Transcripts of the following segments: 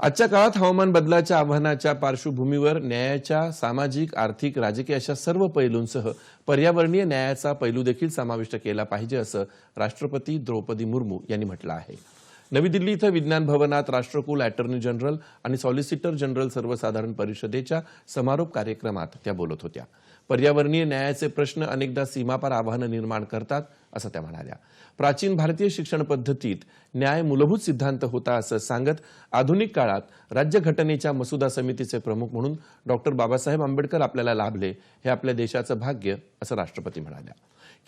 आजच्या काळात हवामान बदलाच्या आव्हानाच्या पार्श्वभूमीवर न्यायाच्या सामाजिक आर्थिक राजकीय अशा सर्व पैलूंसह पर्यावरणीय न्यायाचा पैलू देखील समाविष्ट केला पाहिजे असं राष्ट्रपती द्रौपदी मुर्मू यांनी म्हटलं आहे. नवी दिल्ली इथं विज्ञान भवनात राष्ट्रकुल अॅटर्नी जनरल आणि सॉलिसिटर जनरल सर्वसाधारण परिषदेच्या समारोप कार्यक्रमात त्या बोलत होत्या. पर्यावरणीय न्यायाचे प्रश्न अनेकदा सीमापार आव्हानं निर्माण करतात असं त्या म्हणाल्या. प्राचीन भारतीय शिक्षण पद्धतीत न्याय मूलभूत सिद्धांत होता असं सांगत आधुनिक काळात राज्यघटनेच्या मसुदा समितीचे प्रमुख म्हणून डॉक्टर बाबासाहेब आंबेडकर आपल्याला लाभले हे आपल्या देशाचं भाग्य असं राष्ट्रपती म्हणाल्या.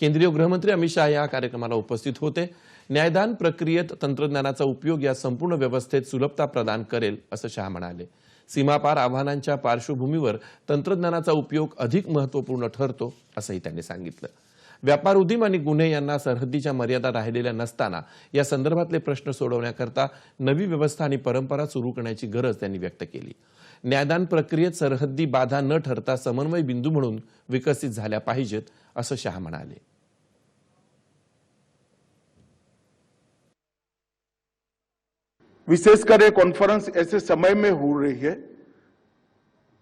केंद्रीय गृहमंत्री अमित शहा या कार्यक्रमाला उपस्थित होते. न्यायदान प्रक्रियेत तंत्रज्ञानाचा उपयोग या संपूर्ण व्यवस्थेत सुलभता प्रदान करेल असं शहा म्हणाले. सीमापार आव्हानांच्या पार्श्वभूमीवर तंत्रज्ञानाचा उपयोग अधिक महत्त्वपूर्ण ठरतो असंही त्यांनी सांगितलं. व्यापार उदीम आणि गुन्हे यांना सरहद्दीच्या मर्यादा राहिलेल्या नसताना या संदर्भातले प्रश्न सोडवण्याकरता नवी व्यवस्था आणि परंपरा सुरू करण्याची गरज त्यांनी व्यक्त केली. न्यायदान प्रक्रियेत सरहद्दी बाधा न ठरता समन्वय बिंदू म्हणून विकसित झाल्या पाहिजेत असं शहा म्हणाले. विशेषकर ये कॉन्फ्रेंस ऐसे समय में हो रही है,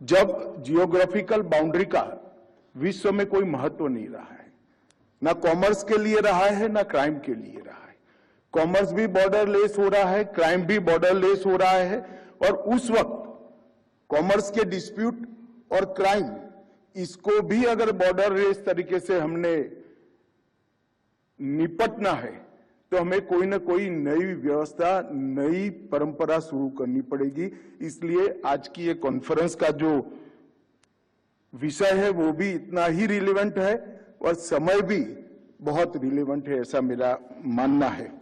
जब जियोग्राफिकल बाउंड्री का विश्व में कोई महत्व नहीं रहा है। ना कॉमर्स के लिए रहा है, ना क्राइम के लिए रहा है। कॉमर्स भी बॉर्डर लेस हो रहा है क्राइम भी बॉर्डर लेस हो रहा है, और उस वक्त कॉमर्स के डिस्प्यूट और क्राइम इसको भी अगर बॉर्डर लेस तरीके से हमने निपटना है तो हमें कोई ना कोई नई व्यवस्था, नई परंपरा शुरू करनी पड़ेगी। इसलिए आज की ये कॉन्फ्रेंस का जो विषय है, वो भी इतना ही रिलेवेंट है और समय भी बहुत रिलेवेंट है, ऐसा मेरा मानना है।